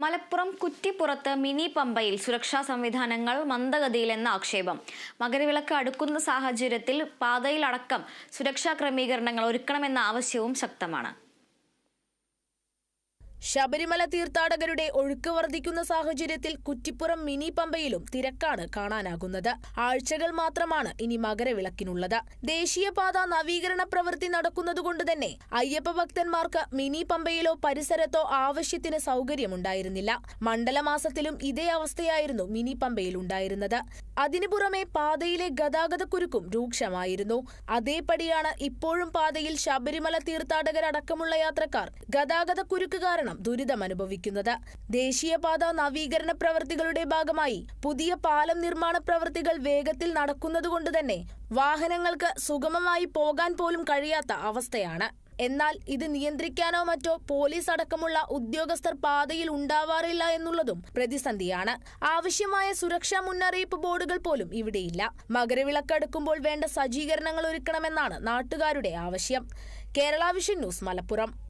Malappuram കുറ്റിപ്പുറത്ത് mini പമ്പയിൽ സുരക്ഷാ സംവിധാനങ്ങൾ മന്ദഗതിയിലെന്ന ആക്ഷേപം. മകരവിളക്ക് അടുക്കുന്ന സാഹചര്യത്തിൽ പാതയിലടക്കം സുരക്ഷാ ക്രമീകരണങ്ങൾ ഒരുക്കണമെന്ന ആവശ്യവും ശക്തമാണ്. ശബരിമല തീർത്ഥാടകരുടെ ഒഴുക്ക് വർദ്ധിക്കുന്ന സാഹചര്യത്തിൽ കുറ്റിപ്പുറം മിനി പമ്പയിലും തിരക്കാണ് കാണാനാകുന്നത്. ആഴ്ചകൾ മാത്രമാണ് ഇനി മകരവിളക്കിനുള്ളത്. ദേശീയപാത നവീകരണ പ്രവൃത്തി നടക്കുന്നതുകൊണ്ട് തന്നെ അയ്യപ്പ ഭക്തന്മാർക്ക് മിനി പമ്പയിലോ പരിസരത്തോ ആവശ്യത്തിന് സൗകര്യമുണ്ടായിരുന്നില്ല. മണ്ഡലമാസത്തിലും ഇതേ അവസ്ഥയായിരുന്നു മിനി പമ്പയിൽ ഉണ്ടായിരുന്നത് അതിനു പുറമെ പാതയിലെ ഗതാഗതക്കുരുക്കും രൂക്ഷമായിരുന്നു. അതേപടിയാണ് ഇപ്പോഴും പാതയിൽ ശബരിമല തീർത്ഥാടകരടക്കമുള്ള യാത്രക്കാർ ഗതാഗതക്കുരുക്ക് കാരണം ദുരിതം അനുഭവിക്കുന്നത് ദേശീയപാത നവീകരണ പ്രവൃത്തികളുടെ ഭാഗമായി പുതിയ പാലം നിർമ്മാണ പ്രവൃത്തികൾ വേഗത്തിൽ നടക്കുന്നതുകൊണ്ട് തന്നെ വാഹനങ്ങൾക്ക് സുഗമമായി പോകാൻ പോലും കഴിയാത്ത അവസ്ഥയാണ്. എന്നാൽ ഇത് നിയന്ത്രിക്കാനോ മറ്റോ പോലീസ് അടക്കമുള്ള ഉദ്യോഗസ്ഥർ പാതയിൽ ഉണ്ടാവാറില്ല എന്നുള്ളതും പ്രതിസന്ധിയാണ്. ആവശ്യമായ സുരക്ഷാ മുന്നറിയിപ്പ് ബോർഡുകൾ പോലും ഇവിടെയില്ല. മകരവിളക്കടുക്കുമ്പോൾ വേണ്ട സജ്ജീകരണങ്ങൾ ഒരുക്കണമെന്നാണ് നാട്ടുകാരുടെ ആവശ്യം. Kerala vision news Malappuram.